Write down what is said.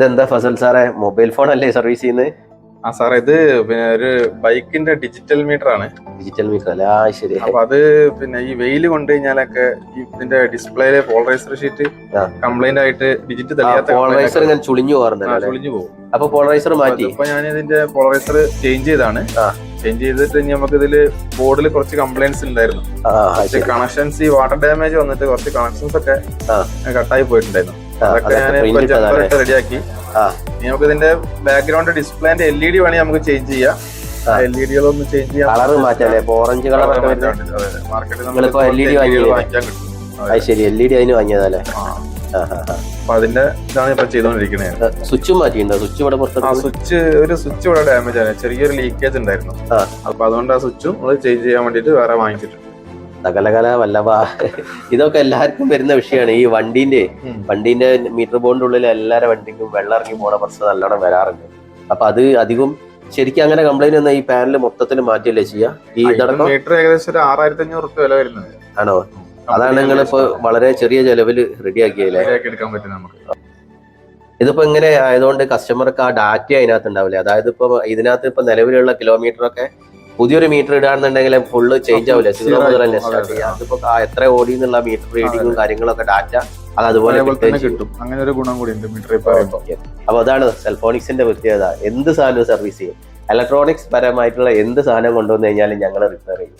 ഇതെന്താ ഫസൽ സാറേ? Mobile phone അല്ലേ സർവീസ് ചെയ്യുന്നത് ആ സാർ ഇത് പിന്നെ ഒരു ബൈക്കിന്റെ ഡിജിറ്റൽ മീറ്റർ ആണ് ഡിജിറ്റൽ മീറ്റർ അല്ലേ? ആ ശരി. അപ്പൊ അത് പിന്നെ ഈ വെയിൽ കൊണ്ടു കഴിഞ്ഞാലൊക്കെ ഇതിന്റെ ഡിസ്പ്ലേയിലെ പോളറൈസർ ഷീറ്റ് കംപ്ലൈന്റ് ആയിട്ട് ഡിജിറ്റ് തെളിയാത്ത പോളറൈസർ ഇങ്ങനെ ചുളിഞ്ഞു പോകാറുണ്ട് ചുളിഞ്ഞു പോകും. അപ്പൊ പോളറൈസർ മാറ്റി? അപ്പൊ ഞാൻ ഇതിന്റെ പോളറൈസർ ചേഞ്ച് ചെയ്താണ്. ചേഞ്ച് ചെയ്തിട്ട് ഇനി നമുക്ക് ഇതിൽ ബോർഡിൽ കുറച്ച് കംപ്ലൈൻസ് ഉണ്ടായിരുന്നു കണക്ഷൻസ് ഈ വാട്ടർ ഡാമേജ് വന്നിട്ട് കുറച്ച് കണക്ഷൻസ് ഒക്കെ. കട്ടായി പോയിട്ടുണ്ടായിരുന്നു. അതൊക്കെ റെഡിയാക്കി ആ. ഇനി നമുക്ക് ഇതിന്റെ ബാക്ക്ഗ്രൗണ്ട് ഡിസ്പ്ലേന്റെ എൽ ഇ ഡി വേണമെങ്കിൽ നമുക്ക് ചേഞ്ച് ചെയ്യാം. എൽ ഇ ഡികളൊന്ന് ചേഞ്ച് ചെയ്യാം. കളർ മാറ്റല്ലേ? ഓറഞ്ച് കളർ മാർക്കറ്റിൽ? വാങ്ങിക്കാൻ കിട്ടും. അത്. ശരി എൽ ഇ ഡി അതിന് വാങ്ങിയതല്ലേ ആ. ആ, ആ, ആ. അപ്പൊ അതിന്റെ ഇതാണ് ഇപ്പൊ ചെയ്തോണ്ടിരിക്കുന്നത് സ്വിച്ച് സ്വിച്ചും മാറ്റിയിട്ടുണ്ടോ? സ്വിച്ച് ഇവിടെ പുറത്ത് സ്വിച്ച് ഒരു സ്വിച്ച് ഇവിടെ ഡാമേജ് ആണ് ചെറിയൊരു ലീക്കേജ് ഉണ്ടായിരുന്നു. അപ്പൊ അതുകൊണ്ട് ആ സ്വിച്ചും നമ്മൾ ചേഞ്ച് ചെയ്യാൻ വേണ്ടിട്ട് വേറെ വാങ്ങിച്ചിട്ടുണ്ട്. സകലകല വല്ലഭ. ഇതൊക്കെ എല്ലാവർക്കും വരുന്ന വിഷയമാണ് ഈ വണ്ടീന്റെ വണ്ടീന്റെ മീറ്റർ ബോണിന്റെ ഉള്ളിൽ എല്ലാവരുടെ വണ്ടിക്കും വെള്ളം ഇറങ്ങി പോണ പ്രശ്നം നല്ലോണം വരാറുണ്ട്. അപ്പൊ അത് അധികം ശരിക്കും അങ്ങനെ കംപ്ലൈന്റ് ഒന്നും ഈ പാനൽ മൊത്തത്തിൽ മാറ്റിയല്ലേ ചെയ്യാ? ഈ മീറ്റർ ഏകദേശം ഒരു ആറായിരത്തി അഞ്ഞൂറ് റുപ്യ വില വരുന്നത്. ആണോ? അതാണ് നിങ്ങൾ ഇപ്പൊ വളരെ ചെറിയ ചെലവിൽ റെഡി ആക്കിയല്ലേ ശരിയാക്കി എടുക്കാൻ പറ്റും നമുക്ക്. ഇതിപ്പോ ഇങ്ങനെ ആയതുകൊണ്ട് കസ്റ്റമർക്ക് ആ ഡാറ്റ അതിനകത്ത് ഉണ്ടാവില്ലേ? അതായത് ഇപ്പൊ ഇതിനകത്ത് ഇപ്പൊ നിലവിലുള്ള കിലോമീറ്റർ ഒക്കെ പുതിയൊരു മീറ്റർ ഇടാന്നുണ്ടെങ്കിൽ ഫുള്ള് ചേഞ്ച് ആവില്ല സീറോ മുതൽ മുതലല്ലേ സ്റ്റാർട്ട് ചെയ്യാം അതിപ്പോ എത്ര ഓടി എന്നുള്ള മീറ്റർ റീഡിങ്ങും കാര്യങ്ങളൊക്കെ ഡാറ്റ അത് അതുപോലെ. കിട്ടും. അങ്ങനെ ഒരു ഗുണം കൂടി ഉണ്ട് മീറ്റർ. അപ്പൊ അതാണ് സെൽഫോണിക്സിന്റെ പ്രത്യേകത. എന്ത് സാധനവും സർവീസ് ചെയ്യും? ഇലക്ട്രോണിക്സ് പരമായിട്ടുള്ള എന്ത് സാധനം കൊണ്ടുവന്നു കഴിഞ്ഞാലും ഞങ്ങൾ റിപ്പയർ ചെയ്യും.